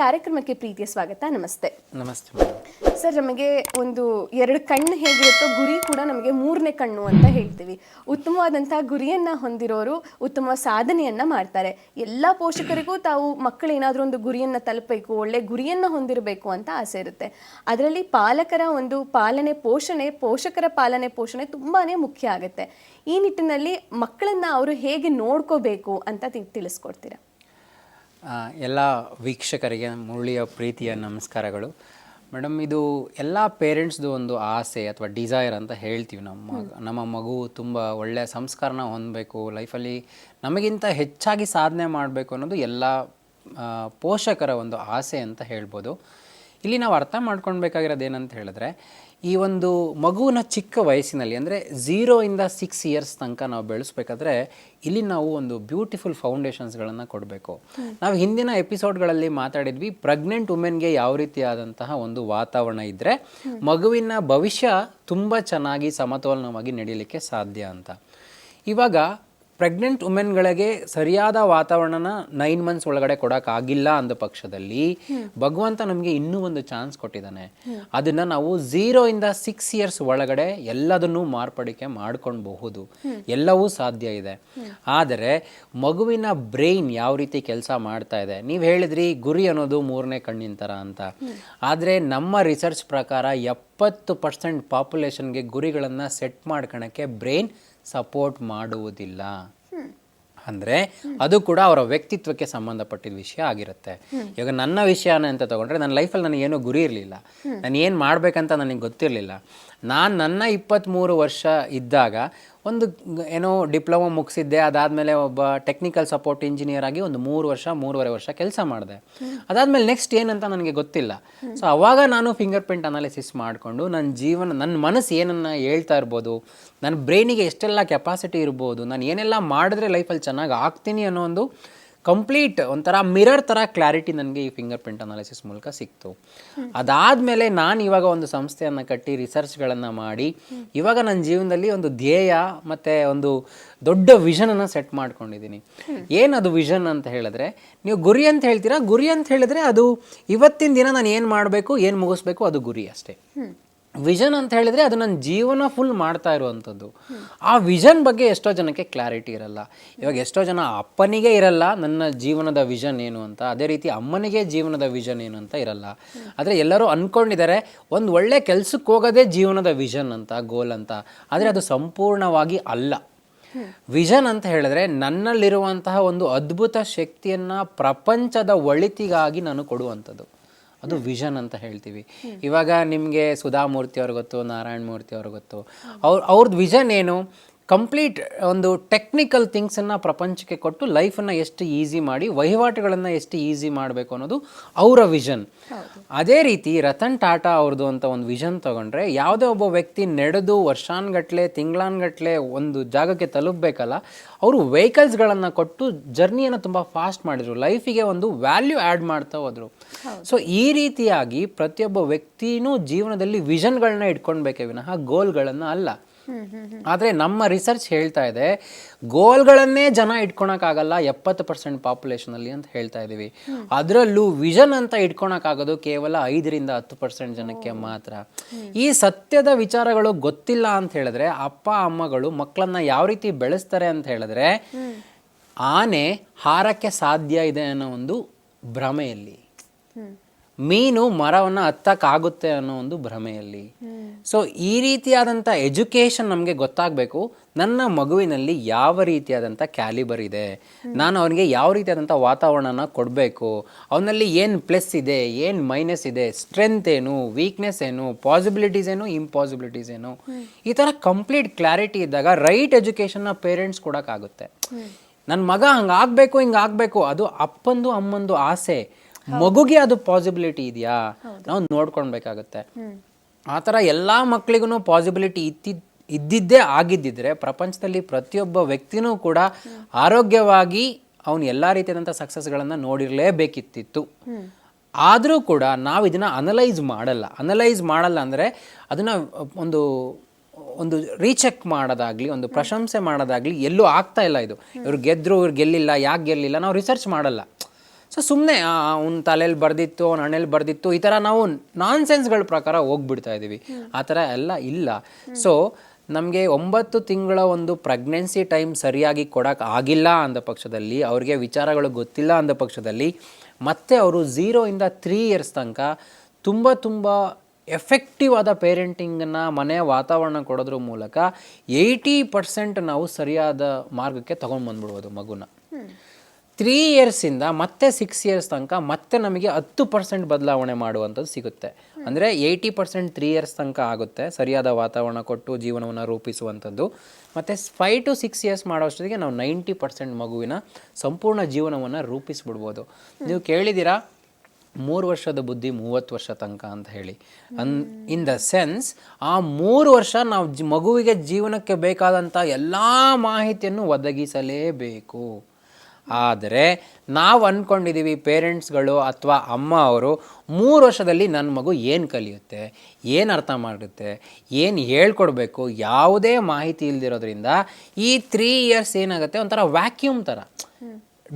ಕಾರ್ಯಕ್ರಮಕ್ಕೆ ಪ್ರೀತಿಯ ಸ್ವಾಗತ. ನಮಸ್ತೆ. ನಮಸ್ತೆ ಸರ್ ನಮಗೆ ಒಂದು ಎರಡು ಕಣ್ಣು ಹೇಗಿರುತ್ತೋ ಗುರಿ ಕೂಡ ನಮಗೆ ಮೂರನೇ ಕಣ್ಣು ಅಂತ ಹೇಳ್ತೀವಿ. ಉತ್ತಮವಾದಂತಹ ಗುರಿಯನ್ನ ಹೊಂದಿರೋರು ಉತ್ತಮ ಸಾಧನೆಯನ್ನ ಮಾಡ್ತಾರೆ. ಎಲ್ಲ ಪೋಷಕರಿಗೂ ತಾವು ಮಕ್ಕಳು ಏನಾದರೂ ಒಂದು ಗುರಿಯನ್ನ ತಲುಪಬೇಕು ಒಳ್ಳೆ ಗುರಿಯನ್ನ ಹೊಂದಿರಬೇಕು ಅಂತ ಆಸೆ ಇರುತ್ತೆ. ಅದರಲ್ಲಿ ಪಾಲಕರ ಒಂದು ಪಾಲನೆ ಪೋಷಣೆ ಪೋಷಕರ ಪಾಲನೆ ಪೋಷಣೆ ತುಂಬಾನೇ ಮುಖ್ಯ ಆಗುತ್ತೆ. ಈ ನಿಟ್ಟಿನಲ್ಲಿ ಮಕ್ಕಳನ್ನ ಅವರು ಹೇಗೆ ನೋಡ್ಕೋಬೇಕು ಅಂತ ತಿಳಿಸ್ಕೊಡ್ತೀರಾ? ಎಲ್ಲ ವೀಕ್ಷಕರಿಗೆ ಮುರಳಿಯ ಪ್ರೀತಿಯ ನಮಸ್ಕಾರಗಳು. ಮೇಡಮ್ ಇದು ಎಲ್ಲ ಪೇರೆಂಟ್ಸ್ದು ಒಂದು ಆಸೆ ಅಥವಾ ಡಿಸೈರ್ ಅಂತ ಹೇಳ್ತೀವಿ ನಮ್ಮ ನಮ್ಮ ಮಗು ತುಂಬ ಒಳ್ಳೆಯ ಸಂಸ್ಕಾರನ ಹೊಂದಬೇಕು ಲೈಫಲ್ಲಿ ನಮಗಿಂತ ಹೆಚ್ಚಾಗಿ ಸಾಧನೆ ಮಾಡಬೇಕು ಅನ್ನೋದು ಎಲ್ಲ ಪೋಷಕರ ಒಂದು ಆಸೆ ಅಂತ ಹೇಳ್ಬೋದು. ಇಲ್ಲಿ ನಾವು ಅರ್ಥ ಮಾಡ್ಕೊಳ್ಬೇಕಾಗಿರೋದು ಏನಂತ ಹೇಳಿದ್ರೆ ಈ ಒಂದು ಮಗುವಿನ ಚಿಕ್ಕ ವಯಸ್ಸಿನಲ್ಲಿ, ಅಂದರೆ ಝೀರೋಯಿಂದ ಸಿಕ್ಸ್ ಇಯರ್ಸ್ ತನಕ ನಾವು ಬೆಳೆಸ್ಬೇಕಾದ್ರೆ ಇಲ್ಲಿ ನಾವು ಒಂದು ಬ್ಯೂಟಿಫುಲ್ ಫೌಂಡೇಶನ್ಸ್ಗಳನ್ನು ಕೊಡಬೇಕು. ನಾವು ಹಿಂದಿನ ಎಪಿಸೋಡ್ಗಳಲ್ಲಿ ಮಾತಾಡಿದ್ವಿ ಪ್ರೆಗ್ನೆಂಟ್ ವುಮೆನ್ಗೆ ಯಾವ ರೀತಿಯಾದಂತಹ ಒಂದು ವಾತಾವರಣ ಇದ್ದರೆ ಮಗುವಿನ ಭವಿಷ್ಯ ತುಂಬ ಚೆನ್ನಾಗಿ ಸಮತೋಲನವಾಗಿ ನಡೀಲಿಕ್ಕೆ ಸಾಧ್ಯ ಅಂತ. ಇವಾಗ ಪ್ರೆಗ್ನೆಂಟ್ ವುಮೆನ್ಗಳಿಗೆ ಸರಿಯಾದ ವಾತಾವರಣನ ನೈನ್ ಮಂತ್ಸ್ ಒಳಗಡೆ ಕೊಡೋಕ್ಕಾಗಿಲ್ಲ ಅಂದ ಪಕ್ಷದಲ್ಲಿ ಭಗವಂತ ನಮಗೆ ಇನ್ನೂ ಒಂದು ಚಾನ್ಸ್ ಕೊಟ್ಟಿದ್ದಾನೆ. ಅದನ್ನು ನಾವು ಝೀರೋ ಇಂದ ಸಿಕ್ಸ್ ಇಯರ್ಸ್ ಒಳಗಡೆ ಎಲ್ಲದನ್ನೂ ಮಾರ್ಪಡಿಕೆ ಮಾಡ್ಕೊಳ್ಬಹುದು. ಎಲ್ಲವೂ ಸಾಧ್ಯ ಇದೆ. ಆದರೆ ಮಗುವಿನ ಬ್ರೈನ್ ಯಾವ ರೀತಿ ಕೆಲಸ ಮಾಡ್ತಾ ಇದೆ? ನೀವು ಹೇಳಿದ್ರಿ ಗುರಿ ಅನ್ನೋದು ಮೂರನೇ ಕಣ್ಣಿನ ಥರ ಅಂತ. ಆದರೆ ನಮ್ಮ ರಿಸರ್ಚ್ ಪ್ರಕಾರ ಎಪ್ಪತ್ತು ಪರ್ಸೆಂಟ್ ಪಾಪ್ಯುಲೇಷನ್ಗೆ ಗುರಿಗಳನ್ನು ಸೆಟ್ ಮಾಡ್ಕೊಳಕ್ಕೆ ಬ್ರೈನ್ ಸಪೋರ್ಟ್ ಮಾಡುವುದಿಲ್ಲ. ಅಂದರೆ ಅದು ಕೂಡ ಅವರ ವ್ಯಕ್ತಿತ್ವಕ್ಕೆ ಸಂಬಂಧಪಟ್ಟಿದ ವಿಷಯ ಆಗಿರುತ್ತೆ. ಇವಾಗ ನನ್ನ ವಿಷಯನ ಅಂತ ತಗೊಂಡ್ರೆ ನನ್ನ ಲೈಫಲ್ಲಿ ನನಗೆ ಏನೂ ಗುರಿ ಇರಲಿಲ್ಲ. ನಾನು ಏನು ಮಾಡಬೇಕಂತ ನನಗೆ ಗೊತ್ತಿರಲಿಲ್ಲ. ನಾನು ನನ್ನ ಇಪ್ಪತ್ತ್ಮೂರು ವರ್ಷ ಇದ್ದಾಗ ಒಂದು ಏನೋ ಡಿಪ್ಲೊಮಾ ಮುಗಿಸಿದ್ದೆ, ಅದಾದಮೇಲೆ ಒಬ್ಬ ಟೆಕ್ನಿಕಲ್ ಸಪೋರ್ಟ್ ಇಂಜಿನಿಯರ್ ಆಗಿ ಒಂದು ಮೂರು ವರ್ಷ, ಮೂರುವರೆ ವರ್ಷ ಕೆಲಸ ಮಾಡಿದೆ. ಅದಾದಮೇಲೆ ನೆಕ್ಸ್ಟ್ ಏನಂತ ನನಗೆ ಗೊತ್ತಿಲ್ಲ. ಸೊ ಅವಾಗ ನಾನು ಫಿಂಗರ್ ಪ್ರಿಂಟ್ ಅನಾಲಿಸಿಸ್ ಮಾಡಿಕೊಂಡು ನನ್ನ ಜೀವನ ನನ್ನ ಮನಸ್ಸು ಏನನ್ನ ಹೇಳ್ತಾ ಇರ್ಬೋದು ನನ್ನ ಬ್ರೈನಿಗೆ ಎಷ್ಟೆಲ್ಲ ಕೆಪಾಸಿಟಿ ಇರ್ಬೋದು, ನಾನು ಏನೆಲ್ಲ ಮಾಡಿದ್ರೆ ಲೈಫಲ್ಲಿ ಚೆನ್ನಾಗಿ ಆಗ್ತೀನಿ ಅನ್ನೋ ಒಂದು ಕಂಪ್ಲೀಟ್ ಒಂಥರ ಮಿರರ್ ಥರ ಕ್ಲಾರಿಟಿ ನನಗೆ ಈ ಫಿಂಗರ್ ಪ್ರಿಂಟ್ ಅನಾಲಿಸಿಸ್ ಮೂಲಕ ಸಿಕ್ತು. ಅದಾದಮೇಲೆ ನಾನು ಇವಾಗ ಒಂದು ಸಂಸ್ಥೆಯನ್ನು ಕಟ್ಟಿ ರಿಸರ್ಚ್ಗಳನ್ನು ಮಾಡಿ, ಇವಾಗ ನನ್ನ ಜೀವನದಲ್ಲಿ ಒಂದು ಧ್ಯೇಯ ಮತ್ತು ಒಂದು ದೊಡ್ಡ ವಿಷನನ್ನು ಸೆಟ್ ಮಾಡ್ಕೊಂಡಿದ್ದೀನಿ ಏನದು ವಿಷನ್ ಅಂತ ಹೇಳಿದ್ರೆ, ನೀವು ಗುರಿ ಅಂತ ಹೇಳ್ತೀರಾ? ಗುರಿ ಅಂತ ಹೇಳಿದ್ರೆ ಅದು ಇವತ್ತಿನ ದಿನ ನಾನು ಏನು ಮಾಡಬೇಕು, ಏನು ಮುಗಿಸ್ಬೇಕು ಅದು ಗುರಿ ಅಷ್ಟೇ. ವಿಷನ್ ಅಂತ ಹೇಳಿದರೆ ಅದು ನನ್ನ ಜೀವನ ಫುಲ್ ಮಾಡ್ತಾ ಇರುವಂಥದ್ದು. ಆ ವಿಷನ್ ಬಗ್ಗೆ ಎಷ್ಟೋ ಜನಕ್ಕೆ ಕ್ಲಾರಿಟಿ ಇರಲ್ಲ. ಇವಾಗ ಎಷ್ಟೋ ಜನ ಅಪ್ಪನಿಗೆ ಇರಲ್ಲ, ನನ್ನ ಜೀವನದ ವಿಷನ್ ಏನು ಅಂತ. ಅದೇ ರೀತಿ ಅಮ್ಮನಿಗೆ ಜೀವನದ ವಿಷನ್ ಏನು ಅಂತ ಇರಲ್ಲ. ಆದರೆ ಎಲ್ಲರೂ ಅಂದ್ಕೊಂಡಿದ್ದಾರೆ ಒಂದು ಒಳ್ಳೆ ಕೆಲಸಕ್ಕೆ ಹೋಗೋದೇ ಜೀವನದ ವಿಷನ್ ಅಂತ ಗೋಲ್ ಅಂತ. ಆದರೆ ಅದು ಸಂಪೂರ್ಣವಾಗಿ ಅಲ್ಲ. ವಿಷನ್ ಅಂತ ಹೇಳಿದ್ರೆ ನನ್ನಲ್ಲಿರುವಂತಹ ಒಂದು ಅದ್ಭುತ ಶಕ್ತಿಯನ್ನ ಪ್ರಪಂಚದ ಒಳಿತಿಗಾಗಿ ನಾನು ಕೊಡುವಂಥದ್ದು. ಅದು ವಿಷನ್ ಅಂತ ಹೇಳ್ತೀವಿ. ಇವಾಗ ನಿಮಗೆ ಸುಧಾಮೂರ್ತಿ ಅವ್ರಿಗೆ ಗೊತ್ತು ನಾರಾಯಣ ಮೂರ್ತಿ ಅವ್ರಿಗೆ ಗೊತ್ತು. ಅವ್ರ ಅವ್ರದ್ದು ವಿಷನ್ ಏನು? ಕಂಪ್ಲೀಟ್ ಒಂದು ಟೆಕ್ನಿಕಲ್ ಥಿಂಗ್ಸನ್ನು ಪ್ರಪಂಚಕ್ಕೆ ಕೊಟ್ಟು ಲೈಫನ್ನು ಎಷ್ಟು ಈಸಿ ಮಾಡಿ ವಹಿವಾಟುಗಳನ್ನು ಎಷ್ಟು ಈಸಿ ಮಾಡಬೇಕು ಅನ್ನೋದು ಅವರ ವಿಷನ್ ಅದೇ ರೀತಿ ರತನ್ ಟಾಟಾ ಅವ್ರದ್ದು ಅಂತ ಒಂದು ವಿಷನ್ ತಗೊಂಡ್ರೆ ಯಾವುದೇ ಒಬ್ಬ ವ್ಯಕ್ತಿ ನಡೆದು ವರ್ಷಾನ್ಗಟ್ಲೆ ತಿಂಗ್ಳಾನ್ಗಟ್ಲೆ ಒಂದು ಜಾಗಕ್ಕೆ ತಲುಪಬೇಕಲ್ಲ ಅವರು ವೆಹಿಕಲ್ಸ್ಗಳನ್ನು ಕೊಟ್ಟು ಜರ್ನಿಯನ್ನು ತುಂಬ ಫಾಸ್ಟ್ ಮಾಡಿದರು. ಲೈಫಿಗೆ ಒಂದು ವ್ಯಾಲ್ಯೂ ಆ್ಯಡ್ ಮಾಡ್ತಾ ಹೋದರು. ಸೊ ಈ ರೀತಿಯಾಗಿ ಪ್ರತಿಯೊಬ್ಬ ವ್ಯಕ್ತಿನೂ ಜೀವನದಲ್ಲಿ ವಿಷನ್ಗಳನ್ನ ಇಟ್ಕೊಳ್ಬೇಕೇ ವಿನಃ ಗೋಲ್ಗಳನ್ನು ಅಲ್ಲ. ಆದರೆ ನಮ್ಮ ರಿಸರ್ಚ್ ಹೇಳ್ತಾ ಇದೆ ಗೋಲ್ಗಳನ್ನೇ ಜನ ಇಟ್ಕೊಳಕ್ಕಾಗಲ್ಲ ಎಪ್ಪತ್ತು ಪರ್ಸೆಂಟ್ ಪಾಪ್ಯುಲೇಷನಲ್ಲಿ ಅಂತ ಹೇಳ್ತಾ ಇದ್ದೀವಿ ಅದರಲ್ಲೂ ವಿಷನ್ ಅಂತ ಇಟ್ಕೊಳಕ್ಕಾಗೋದು ಕೇವಲ ಐದರಿಂದ ಹತ್ತು ಪರ್ಸೆಂಟ್ ಜನಕ್ಕೆ ಮಾತ್ರ. ಈ ಸತ್ಯದ ವಿಚಾರಗಳು ಗೊತ್ತಿಲ್ಲ ಅಂತ ಹೇಳಿದ್ರೆ ಅಪ್ಪ, ಅಮ್ಮಗಳು ಮಕ್ಕಳನ್ನ ಯಾವ ರೀತಿ ಬೆಳೆಸ್ತಾರೆ ಅಂತ ಹೇಳಿದ್ರೆ, ಆನೆ ಹಾರಕ್ಕೆ ಸಾಧ್ಯ ಇದೆ ಅನ್ನೋ ಒಂದು ಭ್ರಮೆಯಲ್ಲಿ. ಮೀನು ಮರವನ್ನು ಹತ್ತಕ್ಕಾಗುತ್ತೆ ಅನ್ನೋ ಒಂದು ಭ್ರಮೆಯಲ್ಲಿ. ಸೊ ಈ ರೀತಿಯಾದಂಥ ಎಜುಕೇಷನ್ ನಮಗೆ ಗೊತ್ತಾಗಬೇಕು ನನ್ನ ಮಗುವಿನಲ್ಲಿ ಯಾವ ರೀತಿಯಾದಂಥ ಕ್ಯಾಲಿಬರ್ ಇದೆ ನಾನು ಅವನಿಗೆ ಯಾವ ರೀತಿಯಾದಂಥ ವಾತಾವರಣನ ಕೊಡಬೇಕು ಅವನಲ್ಲಿ ಏನು ಪ್ಲಸ್ ಇದೆ ಏನು ಮೈನಸ್ ಇದೆ ಸ್ಟ್ರೆಂತ್ ಏನು ವೀಕ್ನೆಸ್ ಏನು ಪಾಸಿಬಿಲಿಟೀಸ್ ಏನು ಇಂಪಾಸಿಬಿಲಿಟೀಸ್ ಏನು ಈ ಥರ ಕಂಪ್ಲೀಟ್ ಕ್ಲಾರಿಟಿ ಇದ್ದಾಗ ರೈಟ್ ಎಜುಕೇಷನ್ನ ಪೇರೆಂಟ್ಸ್ ಕೊಡೋಕ್ಕಾಗುತ್ತೆ. ನನ್ನ ಮಗ ಹಂಗೆ ಆಗಬೇಕು ಹಿಂಗೆ ಆಗಬೇಕು ಅದು ಅಪ್ಪಂದು ಅಮ್ಮಂದು ಆಸೆ. ಮಗುಗೆ ಅದು ಪಾಸಿಬಿಲಿಟಿ ಇದೆಯಾ? ನಾವು ನೋಡ್ಕೊಳ್ಬೇಕಾಗತ್ತೆ. ಆ ಥರ ಎಲ್ಲ ಮಕ್ಕಳಿಗೂ ಪಾಸಿಬಿಲಿಟಿ ಇತ್ತಿದ್ ಇದ್ದಿದ್ದೇ ಆಗಿದ್ದಿದ್ರೆ ಪ್ರಪಂಚದಲ್ಲಿ ಪ್ರತಿಯೊಬ್ಬ ವ್ಯಕ್ತಿನೂ ಕೂಡ ಆರೋಗ್ಯವಾಗಿ ಅವನು ಎಲ್ಲ ರೀತಿಯಾದಂಥ ಸಕ್ಸಸ್ಗಳನ್ನು ನೋಡಿರಲೇಬೇಕಿತ್ತಿತ್ತು. ಆದರೂ ಕೂಡ ನಾವು ಇದನ್ನ ಅನಲೈಸ್ ಮಾಡಲ್ಲ. ಅನಲೈಸ್ ಮಾಡಲ್ಲ ಅಂದರೆ ಅದನ್ನ ಒಂದು ಒಂದು ರೀಚೆಕ್ ಮಾಡೋದಾಗ್ಲಿ ಒಂದು ಪ್ರಶಂಸೆ ಮಾಡೋದಾಗ್ಲಿ ಎಲ್ಲೂ ಆಗ್ತಾ ಇಲ್ಲ ಇದು. ಇವ್ರು ಗೆದ್ರು ಇವ್ರು ಗೆಲ್ಲಿಲ್ಲ ಯಾಕೆ ಗೆಲ್ಲಿಲ್ಲ ನಾವು ರಿಸರ್ಚ್ ಮಾಡಲ್ಲ. ಸೊ ಸುಮ್ಮನೆ ಅವ್ನ ತಲೆಯಲ್ಲಿ ಬರ್ದಿತ್ತು ಅವ್ನ ಹಣೆಯಲ್ಲಿ ಬರ್ದಿತ್ತು ಈ ಥರ ನಾವು ನಾನ್ ಸೆನ್ಸ್ಗಳ ಪ್ರಕಾರ ಹೋಗ್ಬಿಡ್ತಾ ಇದ್ದೀವಿ ಆ ಥರ ಎಲ್ಲ ಇಲ್ಲ. ಸೊ ನಮಗೆ ಒಂಬತ್ತು ತಿಂಗಳ ಒಂದು ಪ್ರೆಗ್ನೆನ್ಸಿ ಟೈಮ್ ಸರಿಯಾಗಿ ಕೊಡೋಕೆ ಆಗಿಲ್ಲ ಅಂದ ಪಕ್ಷದಲ್ಲಿ ಅವ್ರಿಗೆ ವಿಚಾರಗಳು ಗೊತ್ತಿಲ್ಲ ಅಂದ ಪಕ್ಷದಲ್ಲಿ ಮತ್ತೆ ಅವರು ಝೀರೋಯಿಂದ ತ್ರೀ ಇಯರ್ಸ್ ತನಕ ತುಂಬ ತುಂಬ ಎಫೆಕ್ಟಿವ್ ಆದ ಪೇರೆಂಟಿಂಗನ್ನು ಮನೆಯ ವಾತಾವರಣ ಕೊಡೋದ್ರ ಮೂಲಕ ಏಯ್ಟಿ ಪರ್ಸೆಂಟ್ ನಾವು ಸರಿಯಾದ ಮಾರ್ಗಕ್ಕೆ ತೊಗೊಂಡು ಬಂದ್ಬಿಡ್ಬೋದು ಮಗುನ. ತ್ರೀ ಇಯರ್ಸಿಂದ ಮತ್ತೆ ಸಿಕ್ಸ್ ಇಯರ್ಸ್ ತನಕ ಮತ್ತೆ ನಮಗೆ ಹತ್ತು ಪರ್ಸೆಂಟ್ ಬದಲಾವಣೆ ಮಾಡುವಂಥದ್ದು ಸಿಗುತ್ತೆ. ಅಂದರೆ ಏಯ್ಟಿ ಪರ್ಸೆಂಟ್ ತ್ರೀ ಇಯರ್ಸ್ ತನಕ ಆಗುತ್ತೆ, ಸರಿಯಾದ ವಾತಾವರಣ ಕೊಟ್ಟು ಜೀವನವನ್ನು ರೂಪಿಸುವಂಥದ್ದು. ಮತ್ತು ಫೈವ್ ಟು ಸಿಕ್ಸ್ ಇಯರ್ಸ್ ಮಾಡೋಷ್ಟೊತ್ತಿಗೆ ನಾವು ನೈಂಟಿ ಪರ್ಸೆಂಟ್ ಮಗುವಿನ ಸಂಪೂರ್ಣ ಜೀವನವನ್ನು ರೂಪಿಸ್ಬಿಡ್ಬೋದು. ನೀವು ಕೇಳಿದ್ದೀರಾ? ಮೂರು ವರ್ಷದ ಬುದ್ಧಿ ಮೂವತ್ತು ವರ್ಷ ತನಕ ಅಂತ ಹೇಳಿ. ಅನ್ ಇನ್ ದ ಸೆನ್ಸ್ ಆ ಮೂರು ವರ್ಷ ನಾವು ಮಗುವಿಗೆ ಜೀವನಕ್ಕೆ ಬೇಕಾದಂಥ ಎಲ್ಲ ಮಾಹಿತಿಯನ್ನು ಒದಗಿಸಲೇಬೇಕು. ಆದರೆ ನಾವು ಅಂದ್ಕೊಂಡಿದ್ದೀವಿ ಪೇರೆಂಟ್ಸ್ಗಳು ಅಥವಾ ಅಮ್ಮ ಅವರು ಮೂರು ವರ್ಷದಲ್ಲಿ ನನ್ನ ಮಗು ಏನು ಕಲಿಯುತ್ತೆ, ಏನು ಅರ್ಥ ಮಾಡುತ್ತೆ, ಏನು ಹೇಳ್ಕೊಡ್ಬೇಕು, ಯಾವುದೇ ಮಾಹಿತಿ ಇಲ್ದಿರೋದ್ರಿಂದ ಈ ತ್ರೀ ಇಯರ್ಸ್ ಏನಾಗುತ್ತೆ ಒಂಥರ ವ್ಯಾಕ್ಯೂಮ್ ಥರ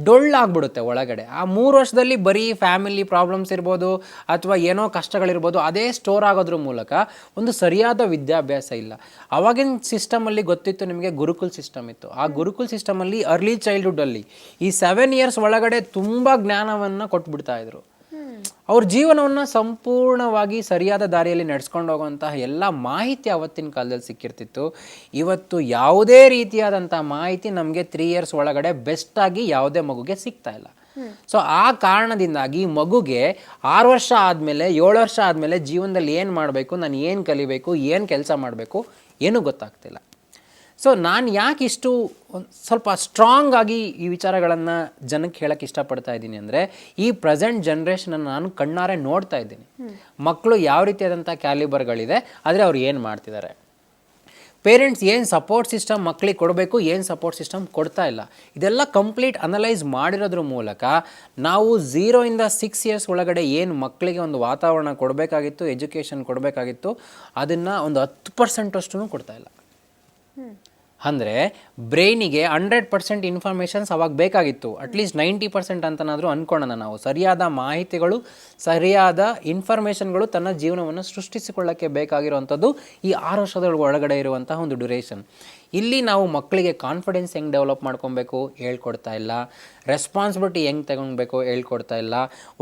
ಡೊಳ್ಳಾಗ್ಬಿಡುತ್ತೆ ಒಳಗಡೆ. ಆ ಮೂರು ವರ್ಷದಲ್ಲಿ ಬರೀ ಫ್ಯಾಮಿಲಿ ಪ್ರಾಬ್ಲಮ್ಸ್ ಇರ್ಬೋದು ಅಥವಾ ಏನೋ ಕಷ್ಟಗಳಿರ್ಬೋದು ಅದೇ ಸ್ಟೋರ್ ಆಗೋದ್ರ ಮೂಲಕ ಒಂದು ಸರಿಯಾದ ವಿದ್ಯಾಭ್ಯಾಸ ಇಲ್ಲ. ಆವಾಗಿನ ಸಿಸ್ಟಮಲ್ಲಿ ಗೊತ್ತಿತ್ತು ನಿಮಗೆ ಗುರುಕುಲ್ ಸಿಸ್ಟಮ್ ಇತ್ತು. ಆ ಗುರುಕುಲ್ ಸಿಸ್ಟಮಲ್ಲಿ ಅರ್ಲಿ ಚೈಲ್ಡ್ಹುಡ್ಡಲ್ಲಿ ಈ ಸೆವೆನ್ ಇಯರ್ಸ್ ಒಳಗಡೆ ತುಂಬ ಜ್ಞಾನವನ್ನು ಕೊಟ್ಬಿಡ್ತಾ ಇದ್ರು. ಅವ್ರ ಜೀವನವನ್ನು ಸಂಪೂರ್ಣವಾಗಿ ಸರಿಯಾದ ದಾರಿಯಲ್ಲಿ ನಡೆಸ್ಕೊಂಡು ಹೋಗುವಂತಹ ಎಲ್ಲ ಮಾಹಿತಿ ಅವತ್ತಿನ ಕಾಲದಲ್ಲಿ ಸಿಕ್ಕಿರ್ತಿತ್ತು. ಇವತ್ತು ಯಾವುದೇ ರೀತಿಯಾದಂಥ ಮಾಹಿತಿ ನಮಗೆ ತ್ರೀ ಇಯರ್ಸ್ ಒಳಗಡೆ ಬೆಸ್ಟಾಗಿ ಯಾವುದೇ ಮಗುಗೆ ಸಿಗ್ತಾ ಇಲ್ಲ. ಸೊ ಆ ಕಾರಣದಿಂದಾಗಿ ಮಗುಗೆ ಆರು ವರ್ಷ ಆದಮೇಲೆ, ಏಳು ವರ್ಷ ಆದಮೇಲೆ ಜೀವನದಲ್ಲಿ ಏನು ಮಾಡಬೇಕು, ನಾನು ಏನು ಕಲಿಬೇಕು, ಏನು ಕೆಲಸ ಮಾಡಬೇಕು, ಏನೂ ಗೊತ್ತಾಗ್ತಿಲ್ಲ. ಸೊ ನಾನು ಯಾಕೆ ಇಷ್ಟು ಸ್ವಲ್ಪ ಸ್ಟ್ರಾಂಗ್ ಆಗಿ ಈ ವಿಚಾರಗಳನ್ನು ಜನಕ್ಕೆ ಹೇಳಕ್ಕೆ ಇಷ್ಟಪಡ್ತಾ ಇದ್ದೀನಿ ಅಂದರೆ, ಈ ಪ್ರೆಸೆಂಟ್ ಜನ್ರೇಷನನ್ನು ನಾನು ಕಣ್ಣಾರೆ ನೋಡ್ತಾ ಇದ್ದೀನಿ. ಮಕ್ಕಳು ಯಾವ ರೀತಿಯಾದಂಥ ಕ್ಯಾಲಿಬರ್ಗಳಿದೆ ಆದರೆ ಅವ್ರು ಏನು ಮಾಡ್ತಿದ್ದಾರೆ ಪೇರೆಂಟ್ಸ್ ಏನು ಸಪೋರ್ಟ್ ಸಿಸ್ಟಮ್ ಮಕ್ಕಳಿಗೆ ಕೊಡಬೇಕು, ಏನು ಸಪೋರ್ಟ್ ಸಿಸ್ಟಮ್ ಕೊಡ್ತಾ ಇಲ್ಲ. ಇದೆಲ್ಲ ಕಂಪ್ಲೀಟ್ ಅನಲೈಸ್ ಮಾಡಿರೋದ್ರ ಮೂಲಕ ನಾವು ಝೀರೋಯಿಂದ ಸಿಕ್ಸ್ ಇಯರ್ಸ್ ಒಳಗಡೆ ಏನು ಮಕ್ಕಳಿಗೆ ಒಂದು ವಾತಾವರಣ ಕೊಡಬೇಕಾಗಿತ್ತು ಎಜುಕೇಷನ್ ಕೊಡಬೇಕಾಗಿತ್ತು, ಅದನ್ನು ಒಂದು ಹತ್ತು ಪರ್ಸೆಂಟಷ್ಟು ಕೊಡ್ತಾ ಇಲ್ಲ. ಅಂದರೆ ಬ್ರೈನಿಗೆ ಹಂಡ್ರೆಡ್ ಪರ್ಸೆಂಟ್ ಇನ್ಫಾರ್ಮೇಷನ್ಸ್ ಅವಾಗ ಬೇಕಾಗಿತ್ತು. ಅಟ್ಲೀಸ್ಟ್ ನೈಂಟಿ ಪರ್ಸೆಂಟ್ ಅಂತನಾದರೂ ಅಂದ್ಕೊಳ್ಳೋಣ ನಾವು. ಸರಿಯಾದ ಮಾಹಿತಿಗಳು, ಸರಿಯಾದ ಇನ್ಫಾರ್ಮೇಷನ್ಗಳು ತನ್ನ ಜೀವನವನ್ನು ಸೃಷ್ಟಿಸಿಕೊಳ್ಳೋಕ್ಕೆ ಬೇಕಾಗಿರುವಂಥದ್ದು ಈ ಆರು ವರ್ಷದ ಒಳಗಡೆ ಇರುವಂತಹ ಒಂದು ಡ್ಯುರೇಷನ್ ಇಲ್ಲಿ ನಾವು ಮಕ್ಕಳಿಗೆ ಕಾನ್ಫಿಡೆನ್ಸ್ ಹೆಂಗೆ ಡೆವಲಪ್ ಮಾಡ್ಕೊಬೇಕು ಹೇಳ್ಕೊಡ್ತಾ ಇಲ್ಲ. ರೆಸ್ಪಾನ್ಸಿಬಿಲಿಟಿ ಹೆಂಗೆ ತಗೊಳ್ಬೇಕು, ಹೇಳ್ಕೊಡ್ತಾ ಇಲ್ಲ.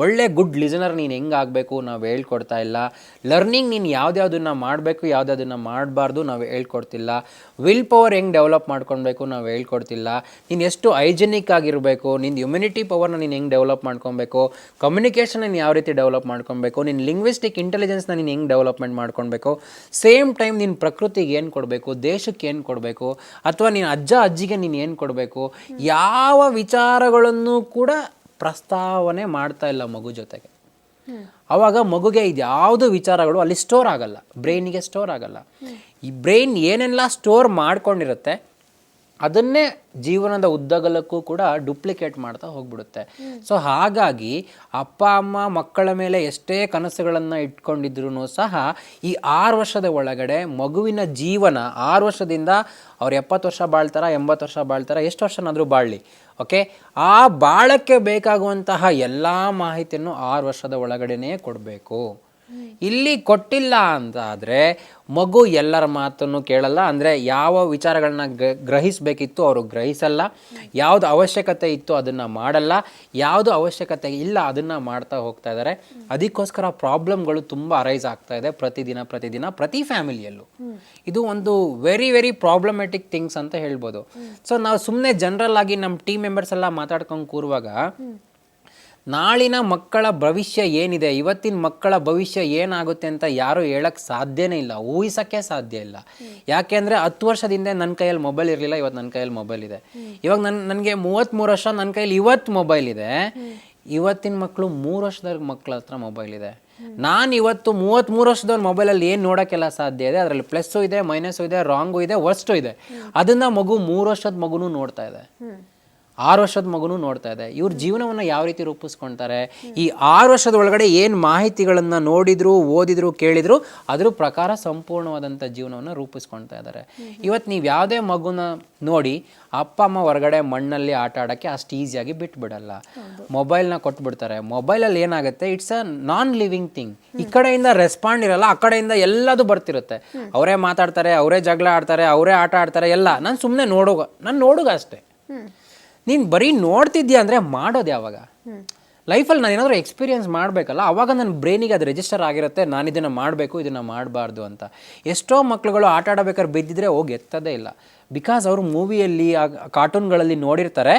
ಒಳ್ಳೆ ಗುಡ್ ಲಿಸನರ್ ನೀನು ಹೆಂಗೆ ಆಗಬೇಕು, ನಾವು ಹೇಳ್ಕೊಡ್ತಾ ಇಲ್ಲ. ಲರ್ನಿಂಗ್ ನೀನು ಯಾವ್ದ್ಯಾವ್ದನ್ನ ಮಾಡಬೇಕು, ಯಾವ್ದ್ಯಾವ್ದನ್ನ ಮಾಡಬಾರ್ದು, ನಾವು ಹೇಳ್ಕೊಡ್ತಿಲ್ಲ. ವಿಲ್ ಪವರ್ ಹೆಂಗೆ ಡೆವಲಪ್ ಮಾಡ್ಕೊಳ್ಬೇಕು, ನಾವು ಹೇಳ್ಕೊಡ್ತಿಲ್ಲ. ನೀನು ಎಷ್ಟು ಹೈಜೆನಿಕ್ ಆಗಿರಬೇಕು ನಿನ್ನ ಇಮ್ಯುನಿಟಿ ಪವರ್ನ ನೀನು ಹೆಂಗೆ ಡೆವಲಪ್ ಮಾಡ್ಕೊಬೇಕು ಕಮ್ಯುನಿಕೇಷನ್ ನೀನು ಯಾವ ರೀತಿ ಡೆವಲಪ್ ಮಾಡ್ಕೊಬೇಕು ನಿನ್ನ ಲಿಂಗ್ವಿಸ್ಟಿಕ್ ಇಂಟೆಲಿಜೆನ್ಸ್ನ ನೀನು ಹೆಂಗೆ ಡೆವಲಪ್ಮೆಂಟ್ ಮಾಡ್ಕೊಳ್ಬೇಕು. ಸೇಮ್ ಟೈಮ್ ನಿನ್ನ ಪ್ರಕೃತಿಗೆ ಏನು ಕೊಡಬೇಕು, ದೇಶಕ್ಕೆ ಏನು ಕೊಡಬೇಕು, ಅಥವಾ ನೀನು ಅಜ್ಜ ಅಜ್ಜಿಗೆ ನೀನು ಏನು ಕೊಡಬೇಕು, ಯಾವ ವಿಚಾರಗಳನ್ನು ಕೂಡ ಪ್ರಸ್ತಾವನೆ ಮಾಡ್ತಾ ಇಲ್ಲ ಮಗು ಜೊತೆಗೆ. ಅವಾಗ ಮಗುಗೆ ಇದ್ಯಾವುದು ವಿಚಾರಗಳು ಅಲ್ಲಿ ಸ್ಟೋರ್ ಆಗಲ್ಲ. ಬ್ರೈನಿಗೆ ಸ್ಟೋರ್ ಆಗಲ್ಲ. ಈ ಬ್ರೈನ್ ಏನೆಲ್ಲ ಸ್ಟೋರ್ ಮಾಡ್ಕೊಂಡಿರುತ್ತೆ ಅದನ್ನೇ ಜೀವನದ ಉದ್ದಗಲಕ್ಕೂ ಕೂಡ ಡುಪ್ಲಿಕೇಟ್ ಮಾಡ್ತಾ ಹೋಗ್ಬಿಡುತ್ತೆ. ಸೊ ಹಾಗಾಗಿ ಅಪ್ಪ, ಅಮ್ಮ, ಮಕ್ಕಳ ಮೇಲೆ ಎಷ್ಟೇ ಕನಸುಗಳನ್ನು ಇಟ್ಕೊಂಡಿದ್ರು ಸಹ ಈ ಆರು ವರ್ಷದ ಒಳಗಡೆ ಮಗುವಿನ ಜೀವನ, ಆರು ವರ್ಷದಿಂದ ಅವ್ರು ಎಪ್ಪತ್ತು ವರ್ಷ ಬಾಳ್ತಾರ, ಎಂಬತ್ತು ವರ್ಷ ಬಾಳ್ತಾರ, ಎಷ್ಟು ವರ್ಷನಾದರೂ ಬಾಳಲಿ, ಓಕೆ? ಆ ಬಾಳಕ್ಕೆ ಬೇಕಾಗುವಂತಹ ಎಲ್ಲ ಮಾಹಿತಿಯನ್ನು ಆರು ವರ್ಷದ ಒಳಗಡೆನೇ ಕೊಡಬೇಕು. ಇಲ್ಲಿ ಕೊಟ್ಟಿಲ್ಲ ಅಂತ ಆದರೆ ಮಗು ಎಲ್ಲರ ಮಾತನ್ನು ಕೇಳಲ್ಲ, ಅಂದರೆ ಯಾವ ವಿಚಾರಗಳನ್ನ ಗ್ರ- ಗ್ರಹಿಸಬೇಕಿತ್ತು ಅವರು ಗ್ರಹಿಸಲ್ಲ. ಯಾವುದು ಅವಶ್ಯಕತೆ ಇತ್ತು ಅದನ್ನು ಮಾಡಲ್ಲ. ಯಾವುದು ಅವಶ್ಯಕತೆ ಇಲ್ಲ ಅದನ್ನು ಮಾಡ್ತಾ ಹೋಗ್ತಾ ಇದ್ದಾರೆ ಅದಕ್ಕೋಸ್ಕರ ಪ್ರಾಬ್ಲಮ್ಗಳು ತುಂಬ ಅರೈಸ್ ಆಗ್ತಾ ಇದೆ ಪ್ರತಿದಿನ ಪ್ರತಿದಿನ, ಪ್ರತಿ ಫ್ಯಾಮಿಲಿಯಲ್ಲೂ. ಇದು ಒಂದು ವೆರಿ ವೆರಿ ಪ್ರಾಬ್ಲಮೆಟಿಕ್ ಥಿಂಗ್ಸ್ ಅಂತ ಹೇಳ್ಬೋದು. ಸೊ ನಾವು ಸುಮ್ಮನೆ ಜನರಲ್ ಆಗಿ ನಮ್ಮ ಟೀಮ್ ಮೆಂಬರ್ಸ್ ಎಲ್ಲ ಮಾತಾಡ್ಕೊಂಡು ಕೂರುವಾಗ ನಾಳಿನ ಮಕ್ಕಳ ಭವಿಷ್ಯ ಏನಿದೆ, ಇವತ್ತಿನ ಮಕ್ಕಳ ಭವಿಷ್ಯ ಏನಾಗುತ್ತೆ ಅಂತ ಯಾರು ಹೇಳಕ್ ಸಾಧ್ಯನೇ ಇಲ್ಲ, ಊಹಿಸೋಕ್ಕೆ ಸಾಧ್ಯ ಇಲ್ಲ. ಯಾಕೆಂದ್ರೆ ಹತ್ತು ವರ್ಷದಿಂದ ನನ್ನ ಕೈಯಲ್ಲಿ ಮೊಬೈಲ್ ಇರಲಿಲ್ಲ, ಇವತ್ತು ನನ್ನ ಕೈಯಲ್ಲಿ ಮೊಬೈಲ್ ಇದೆ. ಇವಾಗ ನನ್ನ ನನಗೆ ಮೂವತ್ತ್ಮೂರು ವರ್ಷ ನನ್ನ ಕೈಯಲ್ಲಿ ಇವತ್ತು ಮೊಬೈಲ್ ಇದೆ. ಇವತ್ತಿನ ಮಕ್ಕಳು ಮೂರು ವರ್ಷದ ಮಕ್ಕಳ ಹತ್ರ ಮೊಬೈಲ್ ಇದೆ. ನಾನು ಇವತ್ತು ಮೂವತ್ತ್ಮೂರು ವರ್ಷದ ಮೊಬೈಲಲ್ಲಿ ಏನು ನೋಡೋಕ್ಕೆಲ್ಲ ಸಾಧ್ಯ ಇದೆ, ಅದರಲ್ಲಿ ಪ್ಲಸ್ಸು ಇದೆ, ಮೈನಸ್ಸು ಇದೆ ರಾಂಗು ಇದೆ ವರ್ಸ್ಟು ಇದೆ. ಅದನ್ನ ಮಗು ಮೂರು ವರ್ಷದ ಮಗುನೂ ನೋಡ್ತಾ ಇದೆ. ಆರು ವರ್ಷದ ಮಗುನೂ ನೋಡ್ತಾ ಇದೆ. ಇವ್ರ ಜೀವನವನ್ನು ಯಾವ ರೀತಿ ರೂಪಿಸ್ಕೊಳ್ತಾರೆ ಈ ಆರು ವರ್ಷದ ಒಳಗಡೆ ಏನು ಮಾಹಿತಿಗಳನ್ನು ನೋಡಿದ್ರು ಓದಿದ್ರು ಕೇಳಿದ್ರು ಅದ್ರ ಪ್ರಕಾರ ಸಂಪೂರ್ಣವಾದಂಥ ಜೀವನವನ್ನು ರೂಪಿಸ್ಕೊಳ್ತಾ ಇದ್ದಾರೆ ಇವತ್ತು ನೀವು ಯಾವುದೇ ಮಗುನ ನೋಡಿ ಅಪ್ಪ ಅಮ್ಮ ಹೊರಗಡೆ ಮಣ್ಣಲ್ಲಿ ಆಟ ಆಡೋಕ್ಕೆ ಅಷ್ಟು ಈಸಿಯಾಗಿ ಬಿಟ್ಬಿಡಲ್ಲ. ಮೊಬೈಲ್ನ ಕೊಟ್ಬಿಡ್ತಾರೆ. ಮೊಬೈಲಲ್ಲಿ ಏನಾಗುತ್ತೆ it's a non living thing ಈ ಕಡೆಯಿಂದ ರೆಸ್ಪಾಂಡ್ ಇರಲ್ಲ ಆ ಕಡೆಯಿಂದ ಎಲ್ಲದು ಬರ್ತಿರುತ್ತೆ. ಅವರೇ ಮಾತಾಡ್ತಾರೆ ಅವರೇ ಜಗಳ ಆಡ್ತಾರೆ ಅವರೇ ಆಟ ಆಡ್ತಾರೆ ಎಲ್ಲ. ನಾನು ಸುಮ್ಮನೆ ನೋಡುಗ ನಾನು ನೋಡುಗ ಅಷ್ಟೇ. ನೀನು ಬರೀ ನೋಡ್ತಿದ್ಯಾ ಅಂದರೆ ಮಾಡೋದು ಯಾವಾಗ? ಲೈಫಲ್ಲಿ ನಾನು ಏನಾದರೂ ಎಕ್ಸ್ಪೀರಿಯನ್ಸ್ ಮಾಡಬೇಕಲ್ಲ ಅವಾಗ ನನ್ನ ಬ್ರೈನಿಗೆ ಅದು ರಿಜಿಸ್ಟರ್ ಆಗಿರುತ್ತೆ ನಾನು ಇದನ್ನು ಮಾಡಬೇಕು ಇದನ್ನು ಮಾಡಬಾರ್ದು ಅಂತ. ಎಷ್ಟೋ ಮಕ್ಕಳುಗಳು ಆಟ ಆಡಬೇಕಾದ್ರೆ ಬಿದ್ದಿದ್ರೆ ಹೋಗಿ ಎತ್ತದೇ ಇಲ್ಲ. ಬಿಕಾಸ್ ಅವರು ಮೂವಿಯಲ್ಲಿ ಕಾರ್ಟೂನ್ಗಳಲ್ಲಿ ನೋಡಿರ್ತಾರೆ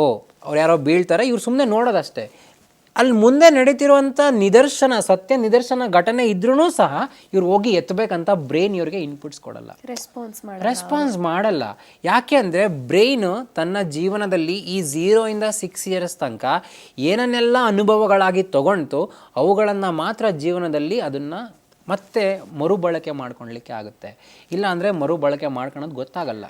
ಓ ಅವ್ರು ಯಾರೋ ಬೀಳ್ತಾರೆ ಇವ್ರು ಸುಮ್ಮನೆ ನೋಡೋದಷ್ಟೇ. ಅಲ್ಲಿ ಮುಂದೆ ನಡೀತಿರುವಂಥ ನಿದರ್ಶನ ಸತ್ಯ ನಿದರ್ಶನ ಘಟನೆ ಇದ್ರೂ ಸಹ ಇವ್ರು ಹೋಗಿ ಎತ್ತಬೇಕಂತ ಬ್ರೈನ್ ಇವ್ರಿಗೆ ಇನ್ಪುಟ್ಸ್ ಕೊಡಲ್ಲ. ರೆಸ್ಪಾನ್ಸ್ ಮಾಡಿ ರೆಸ್ಪಾನ್ಸ್ ಮಾಡಲ್ಲ. ಯಾಕೆ ಅಂದರೆ ಬ್ರೈನ್ ತನ್ನ ಜೀವನದಲ್ಲಿ ಈ ಝೀರೋಯಿಂದ ಸಿಕ್ಸ್ ಇಯರ್ಸ್ ತನಕ ಏನನ್ನೆಲ್ಲ ಅನುಭವಗಳಾಗಿ ತಗೊಂಡು ಅವುಗಳನ್ನು ಮಾತ್ರ ಜೀವನದಲ್ಲಿ ಅದನ್ನು ಮತ್ತೆ ಮರುಬಳಕೆ ಮಾಡ್ಕೊಳ್ಲಿಕ್ಕೆ ಆಗುತ್ತೆ. ಇಲ್ಲ ಅಂದರೆ ಮರುಬಳಕೆ ಮಾಡ್ಕೊಳೋದು ಗೊತ್ತಾಗಲ್ಲ.